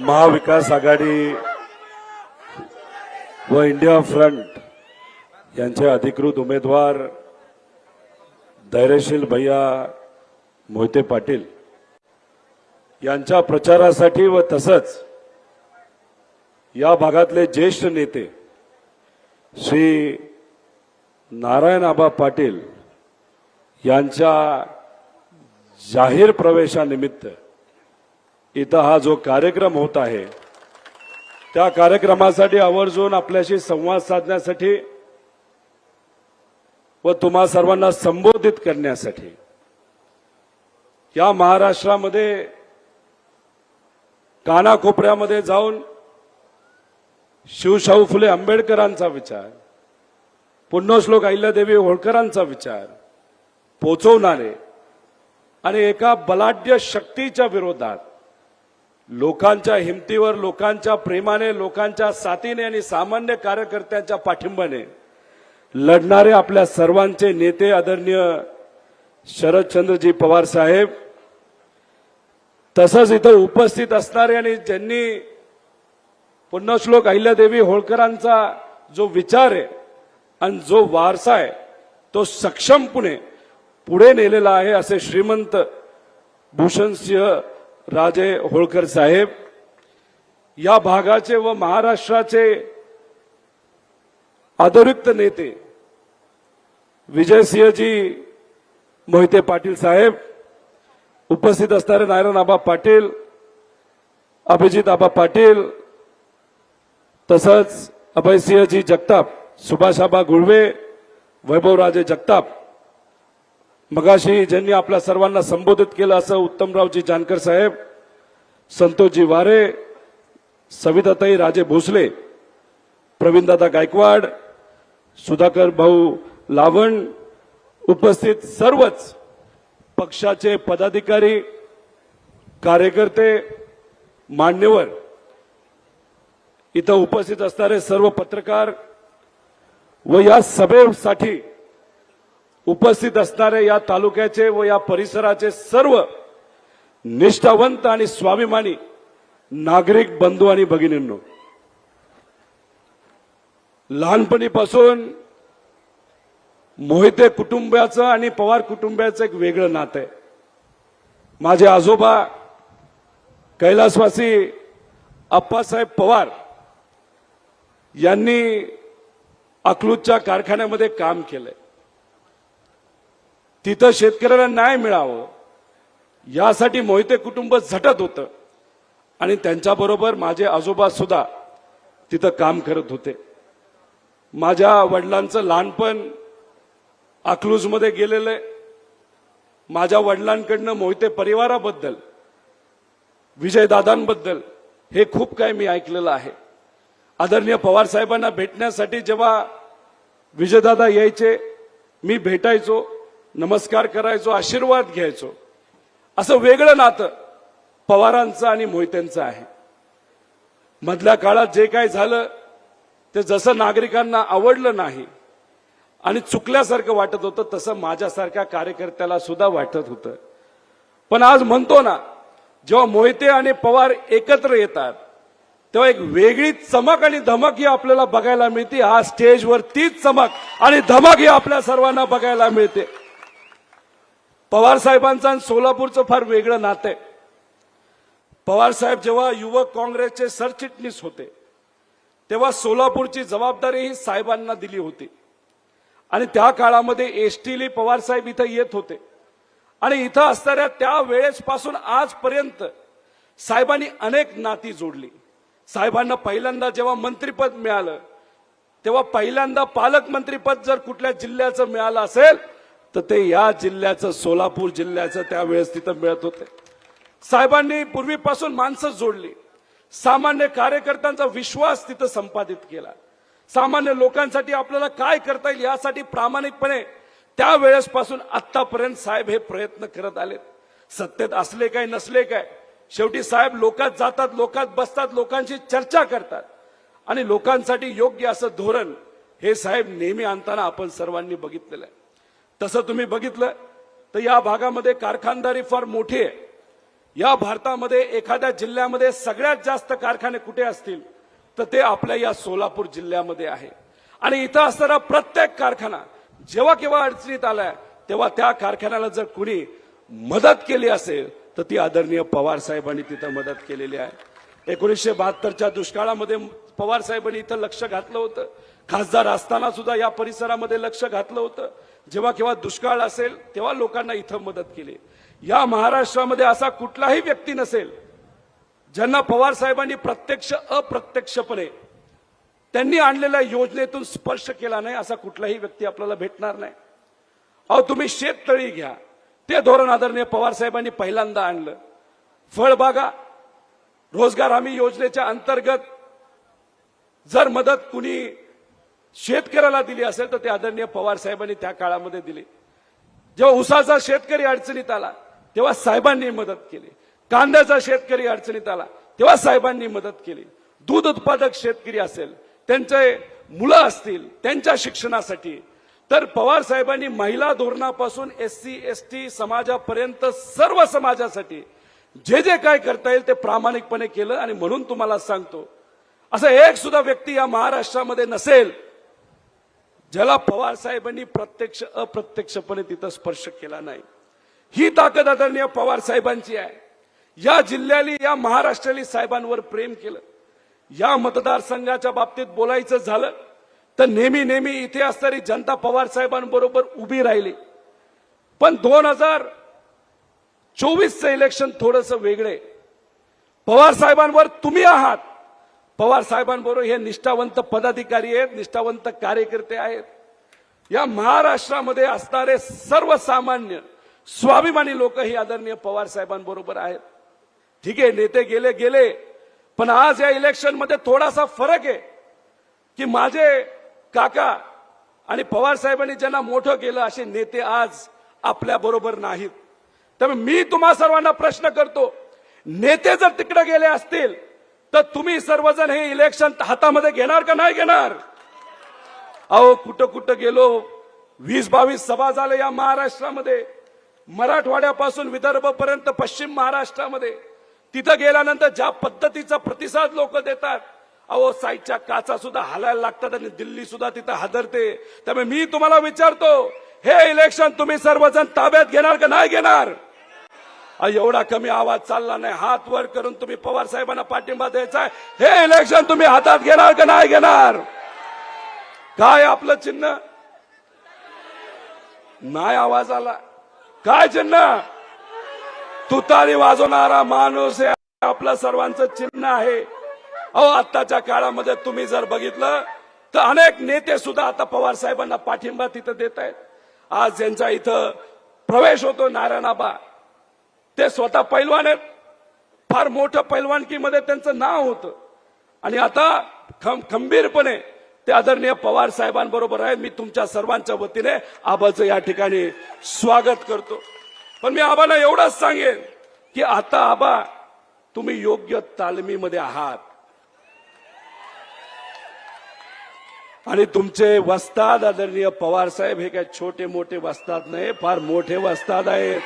महाविकास आघाडी व India front यांचे अधिकृत उमेदवार धैर्यशील भैया मोहिते पाटील. यांच्या प्रचारासाठी व तसंच या भागातले ज्येष्ठ नेते श्री नारायण आबा पाटील यांच्या जाहीर प्रवेशानिमित्त इथं हा जो कार्यक्रम होत आहे त्या कार्यक्रमासाठी आवर्जून आपल्याशी संवाद साधण्यासाठी व तुम्हा सर्वांना संबोधित करण्यासाठी या महाराष्ट्रामध्ये कानाकोपऱ्यामध्ये जाऊन शिवशाहू फुले आंबेडकरांचा विचार पुण्यश्लोक अहिल्यादेवी होळकरांचा विचार पोचवणारे आणि एका बलाढ्य शक्तीच्या विरोधात लोकांच्या हिमतीवर लोकांच्या प्रेमाने लोकांच्या साथीने आणि सामान्य कार्यकर्त्यांच्या पाठिंबाने लढणारे आपल्या सर्वांचे नेते आदरणीय शरदचंद्रजी पवार साहेब तसंच इथं उपस्थित असणारे आणि ज्यांनी पुण्यश्लोक अहिल्यादेवी होळकरांचा जो विचार आहे आणि जो वारसा आहे तो सक्षमपणे पुढे नेलेला आहे असे श्रीमंत भूषणसिंह राजे होळकर साहेब या भागाचे व महाराष्ट्राचे आदरयुक्त नेते विजयसिंहजी मोहिते पाटील साहेब उपस्थित असणारे नारायण आबा पाटील अभिजित आबा पाटील तसंच अभयसिंहजी जगताप सुभाषाबा गुळवे वैभवराजे जगताप मगाशी ज्यांनी आपल्या सर्वांना संबोधित केलं असं उत्तमरावजी जानकर साहेब संतोषजी वारे सविताताई राजे भोसले प्रवीणदादा गायकवाड सुधाकर भाऊ लावण उपस्थित सर्वच पक्षाचे पदाधिकारी कार्यकर्ते मान्यवर. इथं उपस्थित असणारे सर्व पत्रकार व या सभेसाठी उपस्थित असणारे या तालुक्याचे व या परिसराचे सर्व निष्ठावंत आणि स्वाभिमानी नागरिक बंधू आणि भगिनींनो लहानपणीपासून मोहिते कुटुंबाचं आणि पवार कुटुंबाचं एक वेगळं नातं आहे. माझे आजोबा कैलासवासी अप्पासाहेब पवार यांनी अकलूजच्या कारखान्यामध्ये काम केलंय. तिथं शेतकऱ्याला न्याय मिळावं यासाठी मोहिते कुटुंब झटत होतं. आणि त्यांच्याबरोबर माझे आजोबा सुद्धा तिथं काम करत होते. माझ्या वडिलांचं लहानपण अकलूजमध्ये गेलेलं आहे. माझ्या वडिलांकडनं मोहिते परिवाराबद्दल विजयदादांबद्दल हे खूप काही मी ऐकलेलं आहे. आदरणीय पवार साहेबांना भेटण्यासाठी जेव्हा विजयदादा यायचे मी भेटायचो. नमस्कार करायचो आशीर्वाद घ्यायचो. असं वेगळं नातं पवारांचं आणि मोहित्यांचं आहे. मधल्या काळात जे काय झालं ते जसं नागरिकांना आवडलं नाही आणि चुकल्यासारखं वाटत होतं तसं माझ्यासारख्या कार्यकर्त्याला सुद्धा वाटत होतं. पण आज म्हणतो ना जेव्हा मोहिते आणि पवार एकत्र येतात तेव्हा एक वेगळी चमक आणि धमक ही आपल्याला बघायला मिळते. हा स्टेजवर तीच चमक आणि धमक ही आपल्या सर्वांना बघायला मिळते. पवार साहेबांचं आणि सोलापूरचं फार वेगळं नातं आहे. पवार साहेब जेव्हा युवक काँग्रेसचे सरचिटणीस होते तेव्हा सोलापूरची जबाबदारी ही साहेबांना दिली होती. आणि त्या काळामध्ये एसटीली पवार साहेब इथं येत होते. आणि इथं असणाऱ्या त्या वेळेसपासून आजपर्यंत साहेबांनी अनेक नाती जोडली. साहेबांना पहिल्यांदा जेव्हा मंत्रीपद मिळालं तेव्हा पहिल्यांदा पालकमंत्रीपद जर कुठल्या जिल्ह्याचं मिळालं असेल तर ते या जिल्ह्याचं सोलापूर जिल्ह्याचं त्यावेळेस तिथं मिळत होते. साहेबांनी पूर्वीपासून माणसं जोडली. सामान्य कार्यकर्त्यांचा विश्वास तिथं संपादित केला. सामान्य लोकांसाठी आपल्याला काय करता येईल यासाठी प्रामाणिकपणे त्यावेळेसपासून आतापर्यंत साहेब हे प्रयत्न करत आलेत. सत्तेत असले काय नसले काय शेवटी साहेब लोकात जातात लोकात बसतात लोकांशी चर्चा करतात. आणि लोकांसाठी योग्य असं धोरण हे साहेब नेहमी आणताना आपण सर्वांनी बघितलेलं आहे. तसं तुम्ही बघितलं तर या भागामध्ये कारखानदारी फार मोठी आहे. या भारतामध्ये एखाद्या जिल्ह्यामध्ये सगळ्यात जास्त कारखाने कुठे असतील तर ते आपल्या या सोलापूर जिल्ह्यामध्ये आहे. आणि इथं असणारा प्रत्येक कारखाना जेव्हा केव्हा अडचणीत आलाय तेव्हा त्या कारखान्याला जर कुणी मदत केली असेल तर ती आदरणीय पवार साहेबांनी तिथं मदत केलेली आहे. एकोणीसशे बहात्तरच्या दुष्काळामध्ये पवार साहेबांनी इथं लक्ष घातलं होतं. खासदार असताना सुद्धा या परिसरामध्ये लक्ष घातलं होतं. जेव्हा केव्हा दुष्काळ असेल तेव्हा लोकांना इथं मदत केली. या महाराष्ट्रामध्ये असा कुठलाही व्यक्ती नसेल ज्यांना पवार साहेबांनी प्रत्यक्ष अप्रत्यक्षपणे त्यांनी आणलेल्या योजनेतून स्पर्श केला नाही असा कुठलाही व्यक्ती आपल्याला भेटणार नाही. अहो तुम्ही शेततळी घ्या. ते धोरण आदरणीय पवार साहेबांनी पहिल्यांदा आणलं. फळबागा रोजगार हमी योजनेच्या अंतर्गत जर मदत कुणी शेतकऱ्याला दिली असेल तर ते आदरणीय पवार साहेबांनी त्या काळामध्ये दिली. जेव्हा उसाचा शेतकरी अडचणीत आला तेव्हा साहेबांनी मदत केली. कांद्याचा शेतकरी अडचणीत आला तेव्हा साहेबांनी मदत केली. दूध उत्पादक शेतकरी असेल त्यांचे मुलं असतील त्यांच्या शिक्षणासाठी. तर पवार साहेबांनी महिला धोरणापासून एस सी एस टी समाजापर्यंत सर्व समाजासाठी जे जे काय करता येईल ते प्रामाणिकपणे केलं आणि म्हणून तुम्हाला सांगतो. असं एक सुद्धा व्यक्ती या महाराष्ट्रामध्ये नसेल ज्याला पवार साहेबांनी प्रत्यक्ष अप्रत्यक्षपणे तिथं स्पर्श केला नाही. ही ताकद आदरणीय पवार साहेबांची आहे. या जिल्ह्याली या महाराष्ट्राली साहेबांवर प्रेम केलं. या मतदारसंघाच्या बाबतीत बोलायचं झालं तर नेहमी नेहमी इथे असणारी जनता पवार साहेबांबरोबर उभी राहिली. पण दोन हजार चोवीसचं इलेक्शन थोडंसं वेगळे. पवार साहेबांवर तुम्ही आहात. पवार साहेबांबरोबर हे निष्ठावंत पदाधिकारी आहेत निष्ठावंत कार्यकर्ते आहेत. या महाराष्ट्रामध्ये असणारे सर्वसामान्य स्वाभिमानी लोक ही आदरणीय पवार साहेबांबरोबर आहेत. ठीक आहे नेते गेले गेले. पण आज या इलेक्शनमध्ये थोडासा फरक आहे की माझे काका आणि पवार साहेबांनी ज्यांना मोठं केलं असे नेते आज आपल्या बरोबर नाहीत. त्यामुळे मी तुम्हा सर्वांना प्रश्न करतो नेते जर तिकडे गेले असतील तर तुम्ही सर्वजण हे इलेक्शन हातामध्ये घेणार का नाही घेणार? अहो कुठं कुठं गेलो वीस बावीस सभा झाल्या या महाराष्ट्रामध्ये. मराठवाड्यापासून विदर्भपर्यंत पश्चिम महाराष्ट्रामध्ये. तिथं गेल्यानंतर ज्या पद्धतीचा प्रतिसाद लोक देतात अहो साईडच्या काचा सुद्धा हालायला लागतात आणि दिल्ली सुद्धा तिथं हादरते. त्यामुळे मी तुम्हाला विचारतो हे इलेक्शन तुम्ही सर्वजण ताब्यात घेणार का नाही घेणार? एवढा कमी आवाज चालला नाही. हात वर करून तुम्ही पवार साहेबांना पाठिंबा द्यायचा आहे. हे इलेक्शन तुम्ही हातात घेणार का नाही घेणार? काय आपलं चिन्ह? नाही आवाज आला. काय चिन्ह? तुतारी वाजवणारा माणूस हे आपलं सर्वांचं चिन्ह आहे. अहो आत्ताच्या काळामध्ये तुम्ही जर बघितलं तर अनेक नेते सुद्धा आता पवार साहेबांना पाठिंबा तिथं देत आहेत. आज ज्यांचा इथं प्रवेश होतो नारायणाबा ते स्वतः पैलवान आहेत. फार मोठं पैलवानकीमध्ये त्यांचं नाव होतं. आणि आता खं खंबीरपणे ते आदरणीय पवार साहेबांबरोबर आहेत. मी तुमच्या सर्वांच्या वतीने आबाचं या ठिकाणी स्वागत करतो. पण मी आबाला एवढंच सांगेन की आता आबा तुम्ही योग्य तालमीमध्ये आहात. आणि तुमचे वस्ताद आदरणीय पवार साहेब हे काय छोटे मोठे वस्ताद नाही फार मोठे वस्ताद आहेत.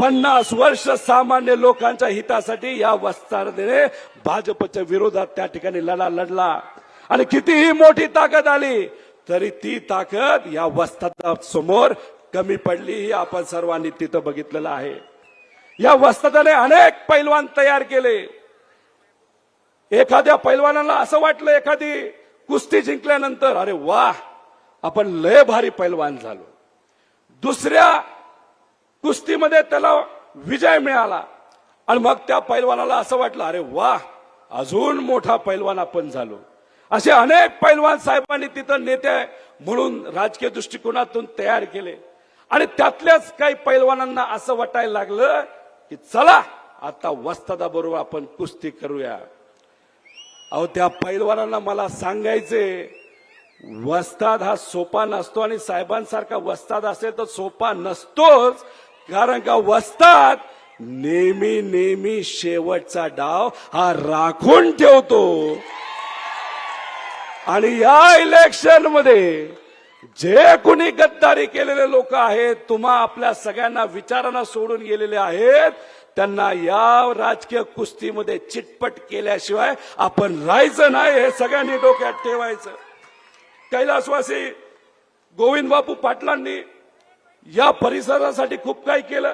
पन्नास वर्ष सामान्य लोकांच्या हितासाठी या वस्तादने भाजपच्या विरोधात त्या ठिकाणी लढा लढला. आणि कितीही मोठी ताकद आली तरी ती ताकद या वस्तादा समोर कमी पडली ही आपण सर्वांनी तिथं बघितलेलं आहे. या वस्तादाने अनेक पैलवान तयार केले. एखाद्या पैलवानाला असं वाटलं एखादी कुस्ती जिंकल्यानंतर अरे वा आपण लय भारी पैलवान झालो. दुसऱ्या कुस्तीमध्ये त्याला विजय मिळाला. आणि मग त्या पैलवानाला असं वाटलं अरे वा अजून मोठा पैलवान आपण झालो. असे अनेक पैलवान साहेबांनी तिथं नेते म्हणून राजकीय दृष्टिकोनातून तयार केले. आणि त्यातल्याच काही पैलवानांना असं वाटायला लागलं की चला आता वस्तादा बरोबर आपण कुस्ती करूया. अहो त्या पैलवानांना मला सांगायचे वस्ताद हा सोपा नसतो आणि साहेबांसारखा वस्ताद असेल तर सोपा नसतोच. कारण का वस्तात? नेहमी नेहमी शेवटचा डाव हा राखून ठेवतो. आणि या इलेक्शनमध्ये जे कुणी गद्दारी केलेले लोक आहेत तुम्हा आपल्या सगळ्यांना विचारांना सोडून गेलेले आहेत त्यांना या राजकीय कुस्तीमध्ये चिटपट केल्याशिवाय आपण राहायचं नाही हे सगळ्यांनी डोक्यात ठेवायचं. कैलासवासी गोविंद बापू पाटलांनी या परिसरासाठी खूप काही केलं.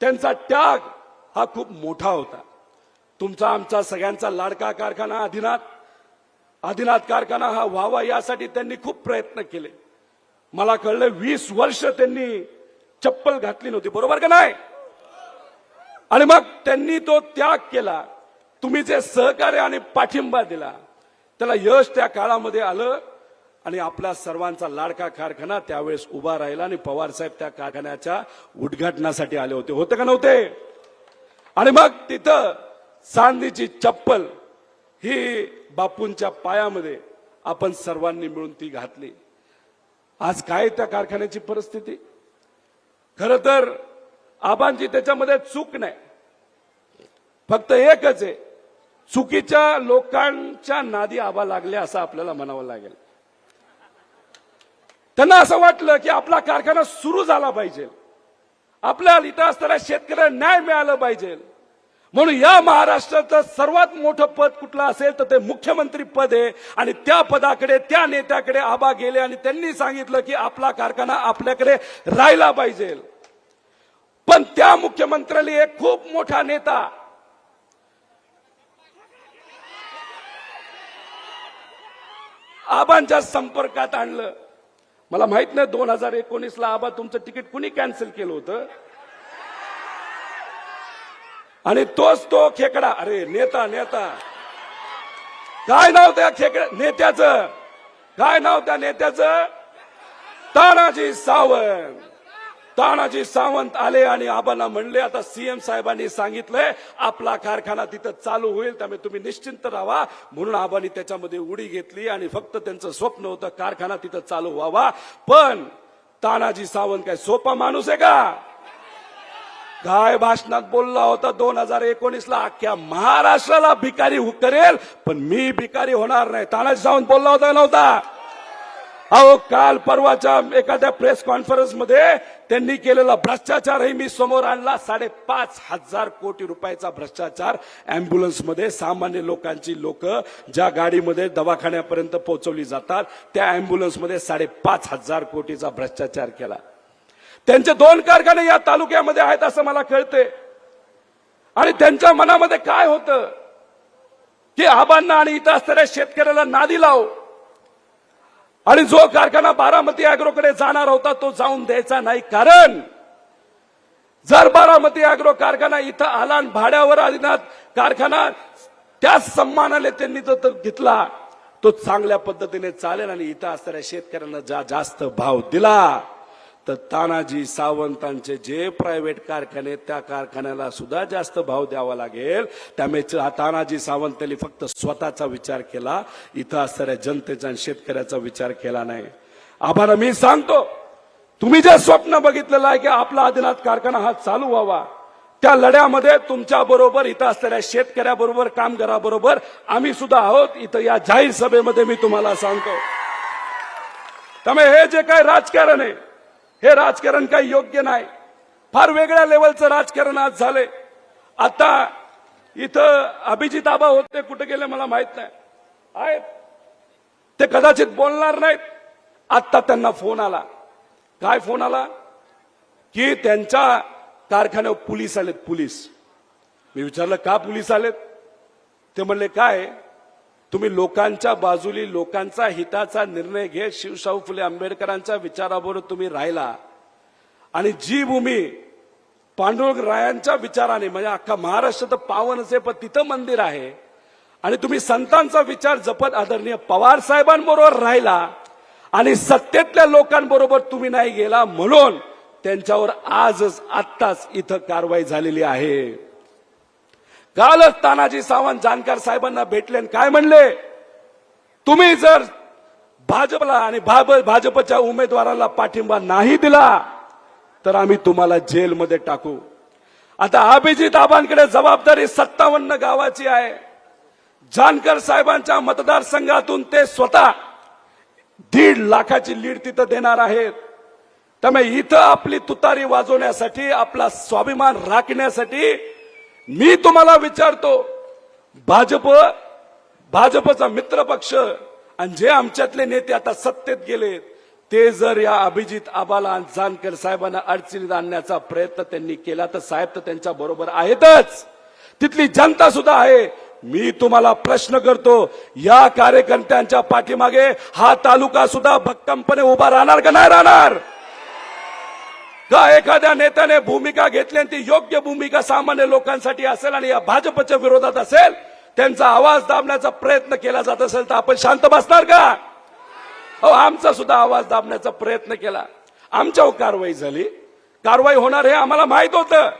त्यांचा त्याग हा खूप मोठा होता. तुमचा आमचा सगळ्यांचा लाडका कारखाना आदिनाथ आदिनाथ कारखाना हा व्हावा यासाठी त्यांनी खूप प्रयत्न केले. मला कळलं वीस वर्ष त्यांनी चप्पल घातली नव्हती बरोबर का नाही? आणि मग त्यांनी तो त्याग केला. तुम्ही जे सहकार्य आणि पाठिंबा दिला त्याला यश त्या काळामध्ये आलं. आणि आपला सर्वांचा लाडका कारखाना त्यावेळेस उभा राहिला आणि पवार साहेब त्या कारखान्याच्या उद्घाटनासाठी आले होते. होते का नव्हते? आणि मग तिथं चांदीची चप्पल ही बापूंच्या पायामध्ये आपण सर्वांनी मिळून ती घातली. आज काय त्या कारखान्याची परिस्थिती? खर तर आबांची त्याच्यामध्ये चूक नाही. फक्त एकच आहे. चुकीच्या लोकांच्या नादी आबा लागले असं आपल्याला म्हणावं लागेल. त्यांना असं वाटलं की आपला कारखाना सुरू झाला पाहिजे. आपल्या इथं असताना शेतकऱ्यांना न्याय मिळालं पाहिजे. म्हणून या महाराष्ट्राचं सर्वात मोठं पद कुठलं असेल तर ते मुख्यमंत्री पद आहे. आणि त्या पदाकडे त्या नेत्याकडे आबा गेले आणि त्यांनी सांगितलं की आपला कारखाना आपल्याकडे राहिला पाहिजे. पण त्या मुख्यमंत्र्याने एक खूप मोठा नेता आबांच्या संपर्कात आणलं. मला माहीत नाही दोन हजार एकोणीस ला आबा तुमचं तिकीट कुणी कॅन्सल केलं होतं? आणि तोच तो खेकडा अरे नेता नेता. काय नाव त्या खेकड्या नेत्याचं? काय नाव त्या नेत्याचं? तानाजी सावंत. तानाजी सावंत आले आणि आबांना म्हणले आता सीएम साहेबांनी सांगितलंय आपला कारखाना तिथं चालू होईल त्यामुळे तुम्ही निश्चिंत राहा. म्हणून आबांनी त्याच्यामध्ये उडी घेतली आणि फक्त त्यांचं स्वप्न होतं कारखाना तिथं चालू व्हावा. पण तानाजी सावंत काय सोपा माणूस आहे का? काय भाषणात बोलला होता दोन हजार एकोणीस ला अख्ख्या महाराष्ट्राला भिकारी करेल पण मी भिकारी होणार नाही. तानाजी सावंत बोलला होता नव्हता? अहो काल परवाच्या एखाद्या प्रेस कॉन्फरन्समध्ये त्यांनी केलेला भ्रष्टाचारही मी समोर आणला. साडेपाच हजार कोटी रुपयाचा भ्रष्टाचार अँब्युलन्समध्ये सामान्य लोकांची लोक ज्या गाडीमध्ये दवाखान्यापर्यंत पोहोचवली जातात त्या अँब्युलन्समध्ये साडेपाच हजार कोटीचा भ्रष्टाचार केला. त्यांचे दोन कारखाने या तालुक्यामध्ये आहेत असं मला कळते आणि त्यांच्या मनामध्ये काय होतं? की आबांना आणि इथं असणाऱ्या शेतकऱ्याला नादी लाव. आणि जो कारखाना बारामती अॅग्रोकडे जाणार होता तो जाऊन द्यायचा नाही. कारण जर बारामती अॅग्रो कारखाना इथं आला आणि भाड्यावर आदिनाथ कारखाना त्याच सन्मानाने त्यांनी जो घेतला तो चांगल्या पद्धतीने चालेल आणि इथं असणाऱ्या शेतकऱ्यांना जा जास्त भाव दिला. तर तानाजी सावंतांचे जे प्रायव्हेट कारखाने आहेत, त्या कारखान्याला सुद्धा जास्त भाव द्यावा लागेल. त्यामुळे तानाजी सावंत यांनी फक्त स्वतःचा विचार केला. इथं असणाऱ्या जनतेचा आणि शेतकऱ्याचा विचार केला नाही. आम्हाला मी सांगतो तुम्ही जे स्वप्न बघितलेलं आहे की आपला आदिनाथ कारखाना हा चालू व्हावा. त्या लढ्यामध्ये तुमच्या बरोबर इथं असलेल्या शेतकऱ्याबरोबर कामगाराबरोबर आम्ही सुद्धा आहोत. इथं या जाहीर सभेमध्ये मी तुम्हाला सांगतो. त्यामुळे हे जे काय राजकारण आहे हे राजकारण काही योग्य नाही. फार वेगळ्या लेवलचं राजकारण आज झालंय. आता इथं अभिजित आबा होते कुठे गेले मला माहीत नाही. आहेत. ते कदाचित बोलणार नाहीत. आत्ता त्यांना फोन आला. काय फोन आला? की त्यांच्या कारखान्यावर पोलीस आलेत पोलीस. मी विचारलं का पोलीस आलेत? ते म्हणले काय? तुम्ही लोकांच्या बाजूली लोकांचा हिताचा निर्णय घेत शिवशाहू फुले आंबेडकरांच्या विचाराबरोबर तुम्ही राहिला. आणि जी भूमी पांडुरंग रायांच्या विचाराने म्हणजे अख्खा महाराष्ट्र तर पावनच आहे पण तिथं मंदिर आहे. आणि तुम्ही संतांचा विचार जपत आदरणीय पवार साहेबांबरोबर राहिला. आणि सत्तेतल्या लोकांबरोबर तुम्ही नाही गेला म्हणून त्यांच्यावर आजच आत्ताच इथं कारवाई झालेली आहे. कालच तानाजी सावंत जानकर साहेबांना भेटले आणि काय म्हणले? तुम्ही जर भाजपला आणि भाजपच्या उमेदवाराला पाठिंबा नाही दिला तर आम्ही तुम्हाला जेलमध्ये टाकू. आता अभिजित आबांकडे जबाबदारी सत्तावन्न गावाची आहे. जानकर साहेबांच्या मतदारसंघातून ते स्वतः दीड लाखाची लीड तिथं देणार आहेत. त्यामुळे इथं आपली तुतारी वाजवण्यासाठी आपला स्वाभिमान राखण्यासाठी मी तुम्हाला विचारतो भाजप भाजपचा मित्र पक्ष आणि जे आमच्यातले नेते आता सत्तेत गेले ते जर या अभिजित आबाला आणि जानकर साहेबांना अडचणीत आणण्याचा प्रयत्न त्यांनी केला तर साहेब तर त्यांच्या बरोबर आहेतच. तिथली जनता सुद्धा आहे. मी तुम्हाला प्रश्न करतो या कार्यकर्त्यांच्या पाठीमागे हा तालुका सुद्धा भक्कमपणे उभा राहणार का नाही राहणार? का एखाद्या नेत्याने भूमिका घेतली आणि ती योग्य भूमिका सामान्य लोकांसाठी असेल आणि या भाजपच्या विरोधात असेल त्यांचा आवाज दाबण्याचा प्रयत्न केला जात असेल तर आपण शांत बसणार का? हो आमचा सुद्धा आवाज दाबण्याचा प्रयत्न केला. आमच्यावर कारवाई झाली. कारवाई होणार हे आम्हाला माहीत होतं.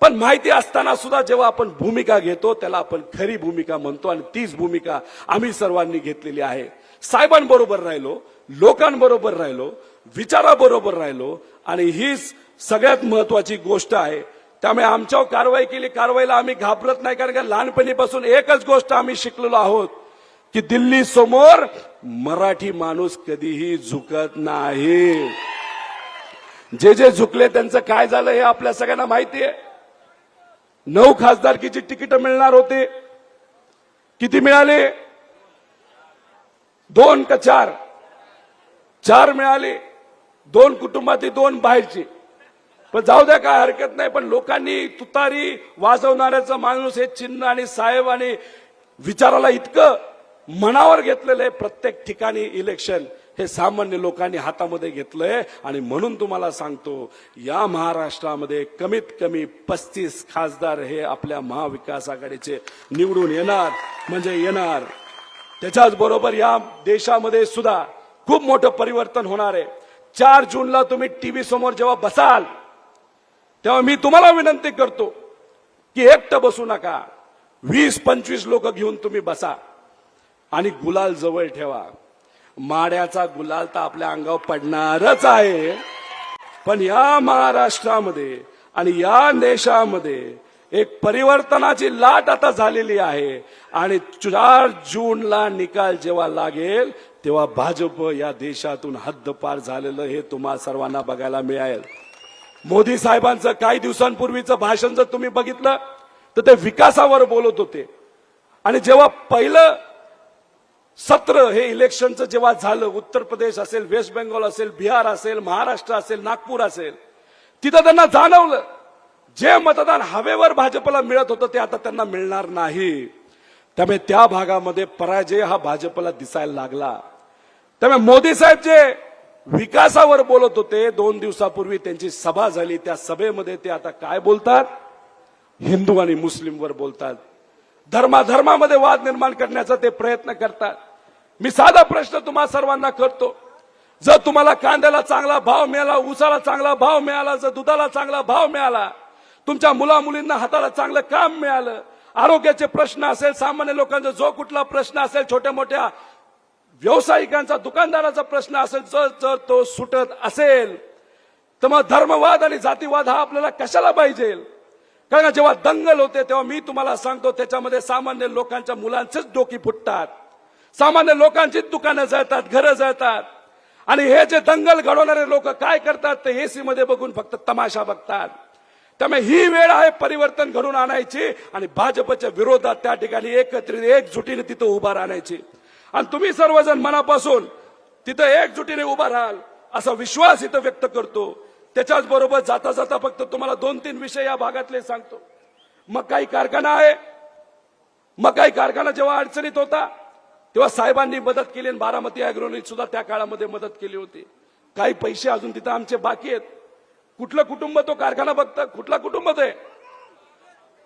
पण माहिती असताना सुद्धा जेव्हा आपण भूमिका घेतो त्याला आपण खरी भूमिका म्हणतो आणि तीच भूमिका आम्ही सर्वांनी घेतलेली आहे. साहेबांबरोबर राहिलो लोकांबरोबर राहिलो विचाराबरोबर राहिलो आणि हीच सगळ्यात महत्वाची गोष्ट आहे. त्यामुळे आमच्यावर कारवाई केली. कारवाईला आम्ही घाबरत नाही कारण का लहानपणीपासून एकच गोष्ट आम्ही शिकलेलो आहोत की दिल्ली समोर मराठी माणूस कधीही झुकत नाही. जे जे झुकले त्यांचं काय झालं हे आपल्या सगळ्यांना माहिती आहे नऊ खासदारकीची तिकीट मिळणार होते. किती मिळाले? दोन का चार? चार मिळाले. दोन कुटुंबातील दोन बाहेरची. पण जाऊ द्या काय हरकत नाही पण लोकांनी तुतारी वाजवणाऱ्याचं माणूस हे चिन्ह आणि साहेब आणि विचाराला इतकं मनावर घेतलेलं आहे प्रत्येक ठिकाणी इलेक्शन हे सामान्य लोकांनी हातामध्ये घेतलंय. आणि म्हणून तुम्हाला सांगतो या महाराष्ट्रामध्ये कमीत कमी पस्तीस खासदार हे आपल्या महाविकास आघाडीचे निवडून येणार म्हणजे येणार. त्याच्याच बरोबर या देशामध्ये सुद्धा खूप मोठं परिवर्तन होणार आहे. चार जूनला तुम्ही टीव्ही समोर जेव्हा बसाल तेव्हा मी तुम्हाला विनंती करतो की एकटं बसू नका. वीस पंचवीस लोक घेऊन तुम्ही बसा आणि गुलाल जवळ ठेवा. माड्याचा गुलाल तर आपल्या अंगावर पडणारच आहे पण या महाराष्ट्रामध्ये आणि या देशामध्ये एक परिवर्तनाची लाट आता झालेली आहे आणि चार जूनला निकाल जेव्हा लागेल तेव्हा भाजप या देशातून हद्दपार झालेलं हे तुम्हा सर्वांना बघायला मिळेल. मोदी साहेबांचं काही दिवसांपूर्वीचं भाषण जर तुम्ही बघितलं तर ते विकासावर बोलत होते. आणि जेव्हा पहिलं सत्र हे इलेक्शनचं जेव्हा झालं उत्तर प्रदेश असेल वेस्ट बेंगॉल असेल बिहार असेल महाराष्ट्र असेल नागपूर असेल तिथं त्यांना जाणवलं जे मतदान हवेवर भाजपला मिळत होतं ते आता त्यांना मिळणार नाही. त्यामुळे त्या भागामध्ये पराजय हा भाजपला दिसायला लागला. त्यामुळे मोदी साहेब जे विकासावर बोलत होते दोन दिवसापूर्वी त्यांची सभा झाली. त्या सभेमध्ये ते आता काय बोलतात? हिंदू आणि मुस्लिमवर बोलतात. धर्माधर्मामध्ये वाद निर्माण करण्याचा ते प्रयत्न करतात. मी साधा प्रश्न तुम्हा सर्वांना करतो. जर तुम्हाला कांद्याला चांगला भाव मिळाला ऊसाला चांगला भाव मिळाला जर दुधाला चांगला भाव मिळाला तुमच्या मुला मुलींना हाताला चांगलं काम मिळालं आरोग्याचे प्रश्न असेल सामान्य लोकांचा जो कुठला प्रश्न असेल छोट्या मोठ्या व्यावसायिकांचा दुकानदाराचा प्रश्न असेल जर जर तो सुटत असेल तर मग धर्मवाद आणि जातीवाद हा आपल्याला कशाला पाहिजे? कारण जेव्हा दंगल होते तेव्हा मी तुम्हाला सांगतो त्याच्यामध्ये सामान्य लोकांच्या मुलांचेच डोकी फुटतात. सामान्य लोकांचीच दुकानं जळतात घरं जळतात. आणि हे जे दंगल घडवणारे लोक काय करतात ते एसी मध्ये बघून फक्त तमाशा बघतात. त्यामुळे ही वेळ आहे परिवर्तन घडून आणायची आणि भाजपच्या विरोधात त्या ठिकाणी एकत्रित एकजुटीने तिथं उभा राहण्याची. आणि तुम्ही सर्वजण मनापासून तिथं एकजुटीने उभा राहाल असा विश्वास इथं व्यक्त करतो. त्याच्याच बरोबर जाता जाता फक्त तुम्हाला दोन तीन विषय या भागातले सांगतो. मकाई कारखाना आहे. मकाई कारखाना जेव्हा अडचणीत होता तेव्हा साहेबांनी मदत केली आणि बारामती अॅग्रोनी सुद्धा त्या काळामध्ये मदत केली होती. काही पैसे अजून तिथं आमचे बाकी आहेत. कुठलं कुटुंब तो कारखाना बघतं? कुठला कुटुंब ते?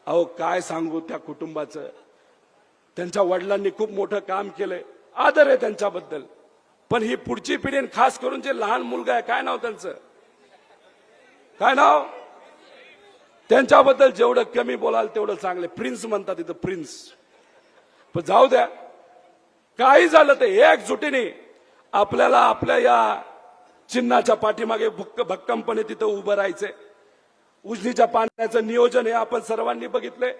अहो काय सांगू त्या कुटुंबाचं? त्यांच्या वडिलांनी खूप मोठं काम केलंय. आदर आहे त्यांच्याबद्दल. पण ही पुढची पिढी खास करून जे लहान मुलगा आहे काय नाव त्यांचं? काय नाव? त्यांच्याबद्दल जेवढं कमी बोलाल तेवढं चांगलं. प्रिन्स म्हणतात इथं प्रिन्स पण जाऊ द्या. काही झालं ते एकजुटीने आपल्याला आपल्या या चिन्हाच्या पाठीमागे भक्कमपणे तिथं उभं राहायचंय. उजनीच्या पाण्याचं नियोजन हे आपण सर्वांनी बघितलंय.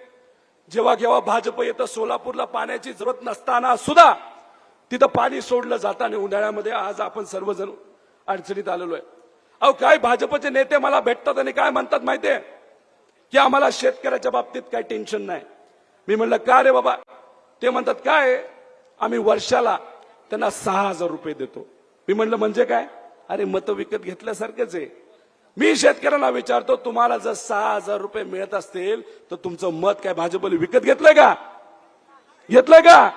जेव्हा केव्हा भाजप येतं सोलापूरला पाण्याची जरूरत नसताना सुद्धा तिथं पाणी सोडलं जाताना आणि उन्हाळ्यामध्ये आज आपण सर्वजण अडचणीत आलेलो आहे. अहो काय भाजपचे नेते मला भेटतात आणि काय म्हणतात माहितीये की आम्हाला शेतकऱ्याच्या बाबतीत काही टेन्शन नाही. मी म्हणलं का रे बाबा? ते म्हणतात काय? आम्ही वर्षाला त्यांना सहा हजार रुपये देतो. मी म्हणलं म्हणजे काय? अरे मतं विकत घेतल्यासारखेच आहे. मी शेतकऱ्यांना विचारतो तुम्हाला जर सहा हजार रुपये मिळत असतील तर तुमचं मत काय? भाजपने विकत घेतलंय का? घेतलंय का?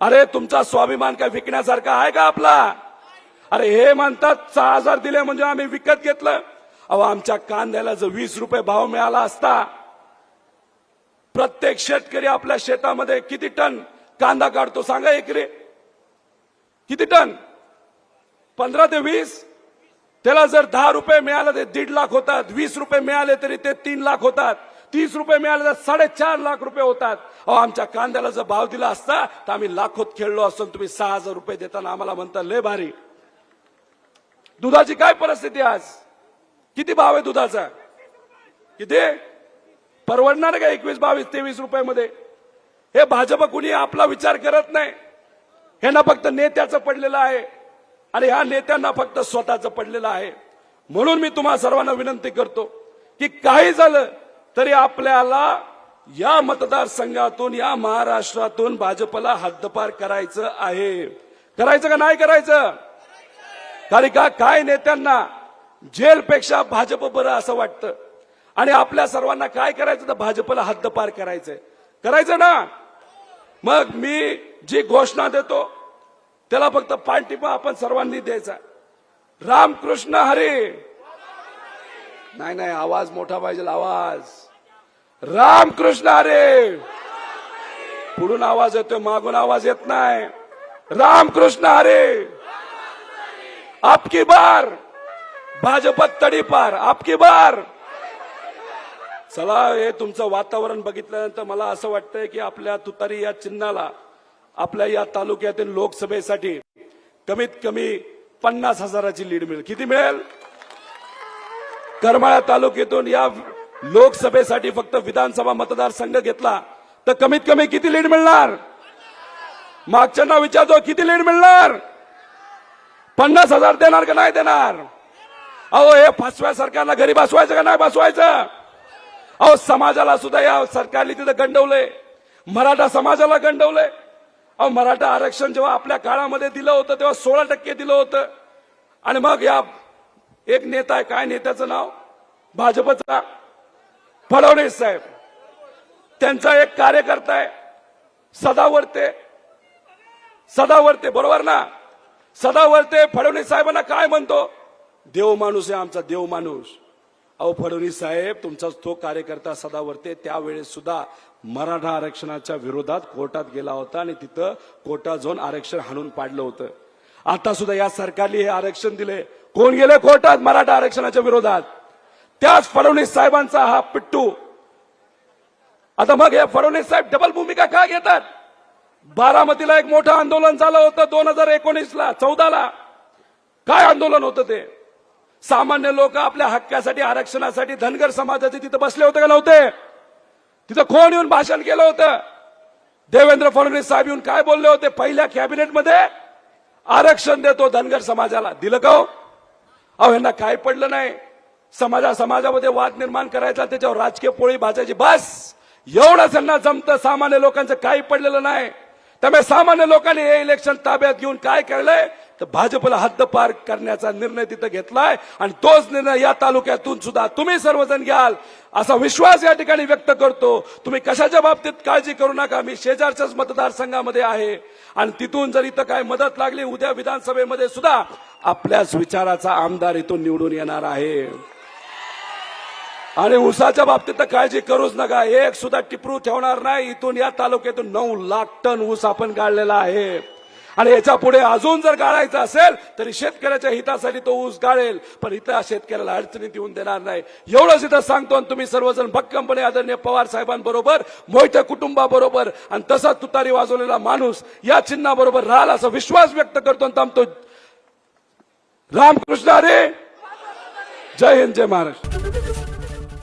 अरे तुमचा स्वाभिमान काय विकण्यासारखा आहे का आपला? अरे हे म्हणतात सहा हजार दिले म्हणजे आम्ही विकत घेतलं. अहो आमच्या कांद्याला जर वीस रुपये भाव मिळाला असता प्रत्येक शेतकरी आपल्या शेतामध्ये किती टन कांदा काढतो सांगा एकरी? किती टन? पंधरा ते वीस त्याला जर दहा रुपये मिळाले ते दीड लाख होतात वीस रुपये मिळाले तरी ते तीन लाख होतात तीस रुपये मिळाले तर साडेचार लाख रुपये होतात. अहो आमच्या कांद्याला जर भाव दिला असता तर आम्ही लाखोत खेळलो असतो तुम्ही सहा हजार रुपये देताना आम्हाला म्हणता लय भारी. दुधाची काय परिस्थिती आज? किती भाव आहे दुधाचा? किती? परवडणार का एकवीस बावीस तेवीस रुपयामध्ये? हे भाजप कुणी आपला विचार करत नाही. हे ना फक्त नेत्याचं पडलेलं आहे. आणि ह्या नेत्यांना फक्त स्वतःचं पडलेलं आहे. म्हणून मी तुम्हा सर्वांना विनंती करतो की काही झालं तरी आपल्याला या मतदारसंघातून या महाराष्ट्रातून भाजपला हद्दपार करायचं आहे. करायचं का नाही करायचं? कारण का काय नेत्यांना जेलपेक्षा भाजप बरं असं वाटतं. आणि आपल्या सर्वांना काय करायचं तर भाजपला हद्दपार करायचंय. करायचं ना? मग मी जी घोषणा देतो त्याला फक्त पाठिंबा आपण सर्वांनी द्यायचा. रामकृष्ण हरी. नाही नाही आवाज मोठा पाहिजे आवाज. रामकृष्ण हरे. पुढून आवाज येतोय मागून आवाज येत नाही. रामकृष्ण हरे. आपकी बार. भाजपत तडी पार. आपकी बार. चला हे तुमचं वातावरण बघितल्यानंतर मला असं वाटतंय की आपल्या तुतारी या चिन्हाला आपल्या या तालुक्यातील लोकसभेसाठी कमीत कमी पन्नास हजाराची लीड मिळेल. किती मिळेल? करमाळा तालुक्यातून या लोकसभेसाठी फक्त विधानसभा मतदारसंघ घेतला तर कमीत कमी किती लीड मिळणार? मागच्यांना विचारतो किती लीड मिळणार? पन्नास हजार देणार का नाही देणार? अहो हे फसव्या सरकारला घरी बसवायचं का नाही बसवायचं? अहो समाजाला सुद्धा या सरकारने तिथं गंडवलंय. मराठा समाजाला गंडवलंय. अहो मराठा आरक्षण जेव्हा आपल्या काळामध्ये दिलं होतं तेव्हा सोळा टक्के दिलं होतं. आणि मग या एक नेता आहे काय नेत्याचं नाव? भाजपचा फडणवीस साहेब. त्यांचा एक कार्यकर्ता आहे सदावर्ते. सदावर्ते बरोबर ना? सदावर्ते फडणवीस साहेबांना काय म्हणतो? देव माणूस आहे आमचा देव माणूस. अहो फडणवीस साहेब तुमचाच तो कार्यकर्ता सदावर्ते त्यावेळेस सुद्धा मराठा आरक्षणाच्या विरोधात कोर्टात गेला होता आणि तिथं कोटा जाऊन आरक्षण हाणून पाडलं होतं. आता सुद्धा या सरकारने हे आरक्षण दिले. कोण गेले कोर्टात मराठा आरक्षणाच्या विरोधात? त्याच फडणवीस साहेबांचा हा पिट्टू. आता मग हे फडणवीस साहेब डबल भूमिका का घेतात? बारामतीला एक मोठं आंदोलन झालं होतं दोन हजार एकोणीसला चौदाला. काय आंदोलन होतं ते? सामान्य लोक आपल्या हक्कासाठी आरक्षणासाठी धनगर समाजाचे तिथं बसले होते का नव्हते? तिथं कोण येऊन भाषण केलं होतं? देवेंद्र फडणवीस साहेब येऊन काय बोलले होते? पहिल्या कॅबिनेटमध्ये आरक्षण देतो धनगर समाजाला. दिलं का हो? अहो यांना काय पडलं नाही? समाजा समाजामध्ये वाद निर्माण करायचा त्याच्यावर राजकीय पोळी भाजायची. बस! एवढंच यांना जमतं सामान्य लोकांचं काही पडलेलं नाही. त्यामुळे सामान्य लोकांनी हे इलेक्शन ताब्यात घेऊन काय केलंय? तर भाजपला हद्दपार करण्याचा निर्णय तिथं घेतलाय आणि तोच निर्णय या तालुक्यातून सुद्धा तुम्ही सर्वजण घ्याल असा विश्वास या ठिकाणी व्यक्त करतो. तुम्ही कशाच्या बाबतीत काळजी करू नका? मी शेजारच्याच मतदारसंघामध्ये आहे आणि तिथून जर इथं काय मदत लागली उद्या विधानसभेमध्ये सुद्धा आपल्याच विचाराचा आमदार इथून निवडून येणार आहे. आणि ऊसाच्या बाबतीत तर काळजी करूच नका. एक सुद्धा टिपरू ठेवणार नाही. इथून या तालुक्यातून नऊ लाख टन ऊस आपण गाळलेला आहे. आणि याच्यापुढे अजून जर गाळायचं असेल तरी शेतकऱ्याच्या हितासाठी तो ऊस गाळेल. पण इथं शेतकऱ्याला अडचणीत येऊन देणार नाही. एवढंच इथं सांगतो आणि तुम्ही सर्वजण भक्कमपणे आदरणीय पवार साहेबांबरोबर मोठ्या कुटुंबाबरोबर आणि तसाच तुतारी वाजवलेला माणूस या चिन्हाबरोबर राहाल असा विश्वास व्यक्त करतो आणि थांबतो. रामकृष्ण अरे जय हिंद जय महाराष्ट्र.